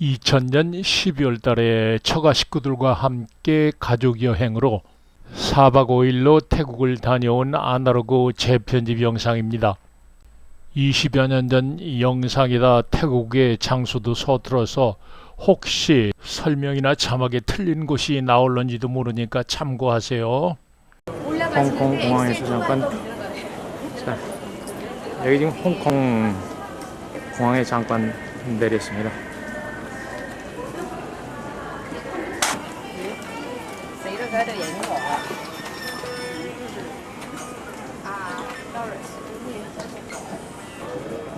2000년 12월 달에 처가 식구들과 함께 가족 여행으로 4박 5일로 태국을 다녀온 아날로그 재편집 영상입니다. 20여 년 전 영상이다 태국의 장소도 서툴어서 혹시 설명이나 자막에 틀린 곳이 나올런지도 모르니까 참고하세요. 홍콩 공항에서 잠깐 자 여기 지금 홍콩 공항에 잠깐 내렸습니다.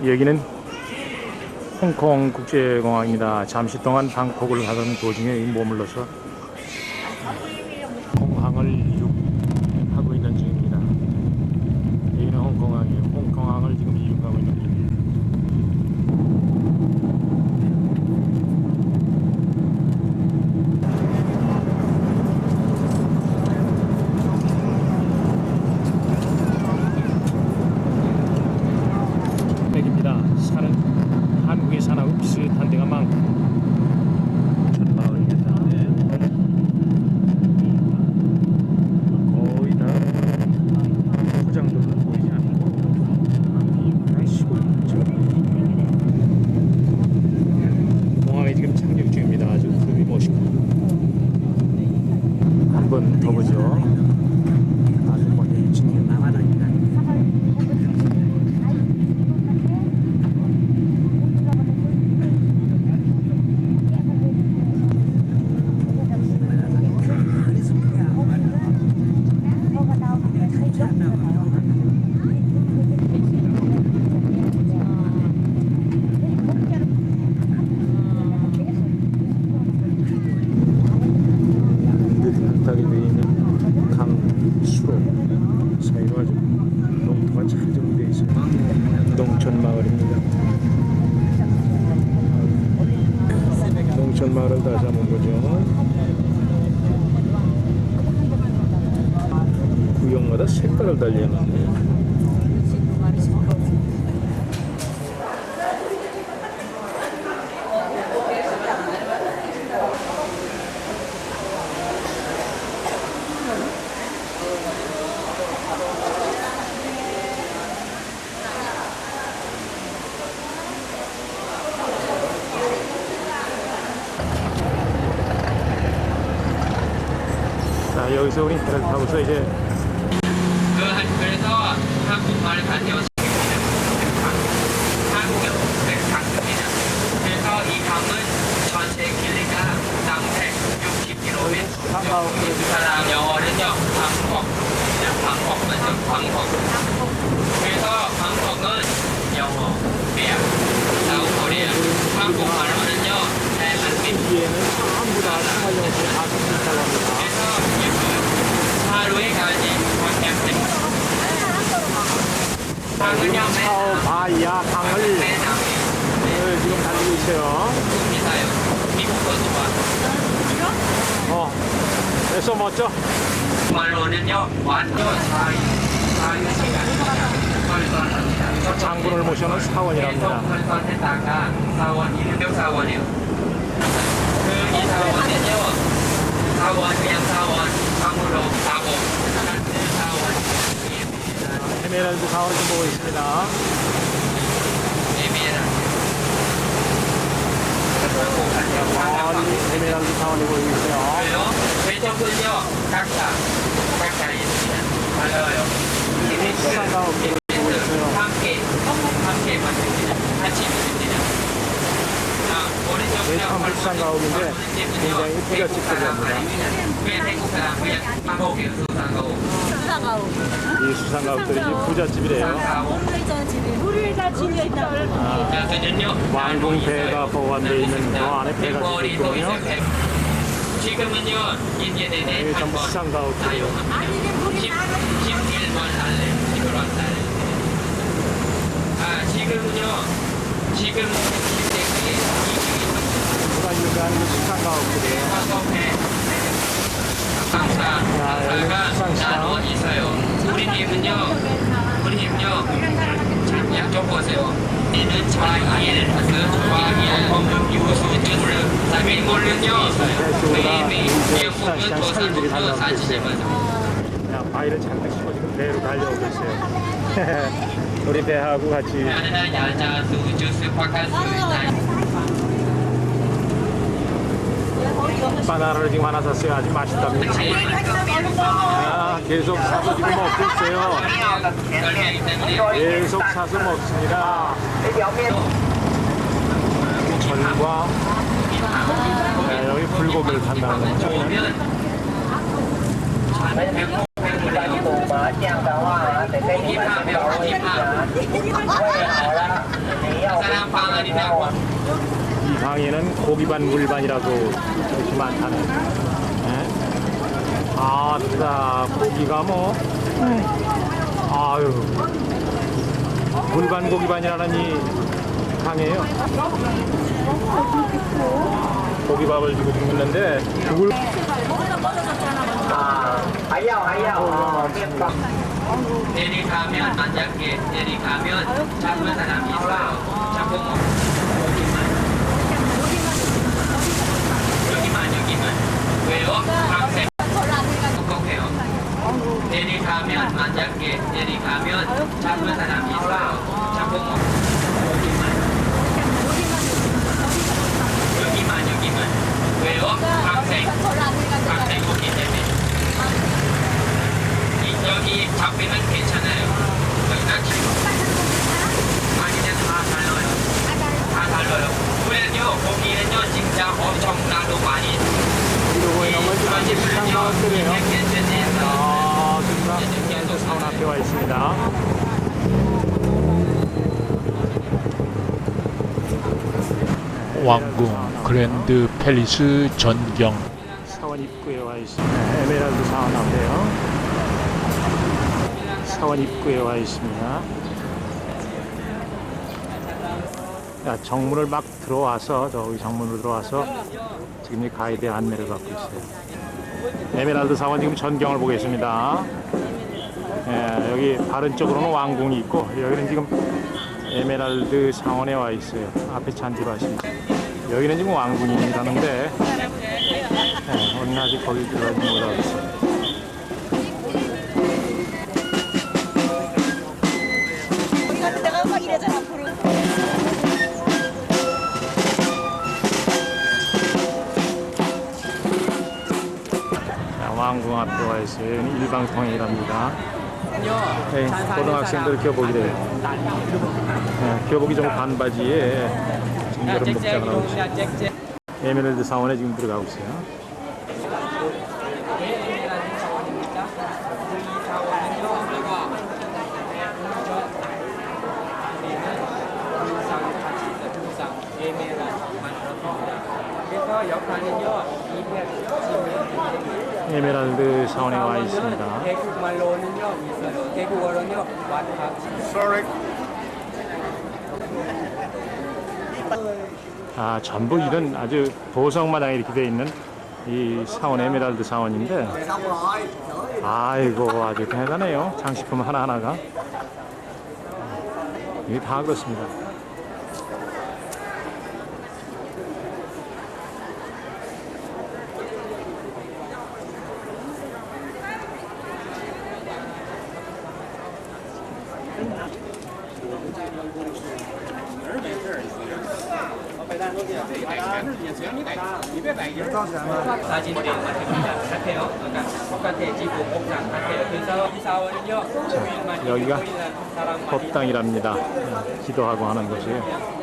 여기는 홍콩 국제공항입니다. 잠시 동안 방콕을 가던 도중에 머물러서 자 여기서 우리 배를 타고서 이제 그래서 한국말 가져오시면 한국에 강입니다. 그래서 이 강은 전체 길이가 남백 60km. 사람 영어는요 방콕. 방콕 먼저 방콕. 그래서 방콕은 영어, 미야, 사우코리아. 한국 말로는 여기에는 전부 다 바이야 강을 매장이 네, 지금 달리고 있어요. 어, 그래서 멋져. 장군을 모셔놓은 사원이랍니다. 사원 이름표 사원이요. 사원은요 사원 그냥 에메랄드 좀 보고 있습니다. 예비라. 멀리 에메랄드 사원이 보이고 있어요. 왼쪽은요 각자 있습니다. 맞아요 있어요. 함께 함께 만듭니다. 같이 만듭니다. 자, 네, 수상 가옥인데 굉장히 그냥 한국이요 수상 가옥. 이 수상가옥들이 이제 부잣집이래요. 가옥. 물을 다 질려 있다고 자, 저는요. 왕궁 배가 보관되어 있는 그 안에 배가 있거든요. 있어요. 배. 지금은요 인제 내내 이게 전부 수상 가옥들이에요. 사용합니다. 10, 11번 달래, 11원 달래. 아, 지금은요, 지금 시댁 누가 유가하는 그 부터 달라고 사주시면 야, 바위를 잔뜩 싣고 지금 배로 달려오고 있어요. 우리 배하고 같이 바나나를 지금 하나 샀어요. 아주 맛있답니다. 아, 계속 사서 지금 먹고 있어요. 계속 사서 먹습니다. 전과 네, 여기 불고기를 판다는 거죠. 이 방에는 고기 반 물반이라고 이렇게 많다네. 네. 아따 고기가 뭐 아유 물반 고기 반이라는 이 강이에요. 고기밥을 주고 죽는데 죽을 내리가면 만약에 내리가면 잡은 사람이 있어요 잡고 먹 여기만 여기만 왜요? 밤새 똑똑해요 내리가면 만약에 내리가면 잡은 사람이 있어요 잡고 먹 여기만 여기만 왜요? 밤새 밤새 고기 때문에 이- 잡히면 괜찮아요. 여기다. 아니면 다 달라요. 다 달라요. 왜요? 고기는요, 진짜 엄청나도 많이. 가운데네요. 괜찮아요. 아, 지금 사원 앞에 와 있습니다. 왕궁 그랜드 팰리스 전경 사원 입구에 와 있습니다. 에메랄드 사원 앞에요. 사원 입구에 와 있습니다. 야, 정문을 막 들어와서 저기 정문으로 들어와서 지금 이 가이드의 안내를 받고 있어요. 에메랄드 사원 지금 전경을 보겠습니다. 예, 여기 다른 쪽으로는 왕궁이 있고 여기는 지금 에메랄드 사원에 와 있어요. 앞에 잔디밭이. 여기는 지금 왕궁이라는데 네, 오늘 아직 거기 들어가지 못하고. 거 여기는 일방통행이랍니다. 네, 고등학생들 교복이래요. 네, 교복이 좀 반바지에 지금 여름 복장을 하고 있어요. 에메랄드 사원에 지금 들어가고 있어요. 역할은요, 이백 에메랄드 사원에 와 있습니다. 대국 말로는요, 있어요. 대국어로는요. 아, 전부 이런 아주 보석마당에 이렇게 되어 있는 이 사원 에메랄드 사원인데 아이고 아주 대단해요. 장식품 하나하나가 이게 다 그렇습니다. 여기가 법당이랍니다. 네, 기도하고 하는 곳이에요.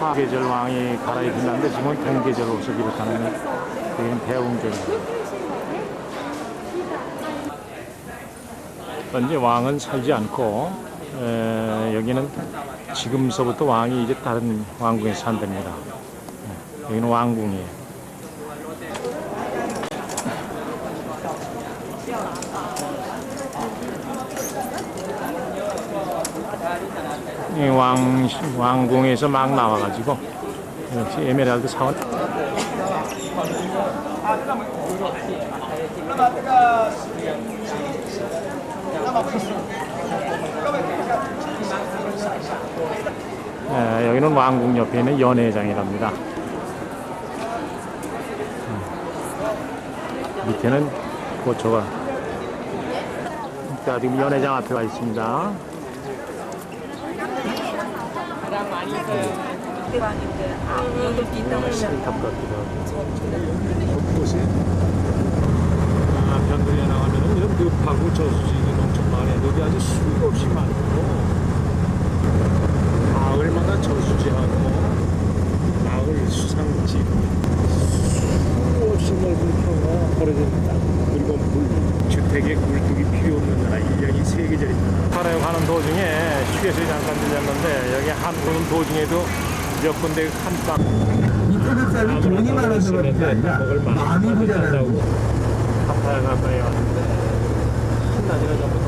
사계절 왕이 갈아입는데 지금은 경계절 옷을 입었다는 그게 대웅절이에요. 현재 왕은 살지 않고 에, 여기는 지금서부터 왕이 이제 다른 왕궁에 산답니다. 네, 여기는 왕궁이에요. 이 왕, 왕궁에서 막 나와가지고 역시 에메랄드 사원 예, 여기는 왕궁 옆에 있는 연회장이랍니다. 음. 밑에는 고초가 자, 지금 연회장 앞에 와 있습니다. 실탑 같기도 하고. 곳이 아, 변두리에 나가면 이런 늪하고 저수지가 엄청 많아요. 늪이 아주 수도 없이 많고 마을마다 저수지하고 마을 수상집 수없이 넓은 평화가 벌어집니다. 그리고 물, 주택에 굴뚝이 필요 없는 나라 일량이 세계적입니다. 하나에 가는 도중에 휴게소에 잠깐 들렸는데 여기 한 곳은 도중에도 몇 군데 한방 인터넷 사는 돈이 많아서 그런 게 아니라 마음이 부자라는 거죠. 카파에 가까이 왔는데 한 가지가 전부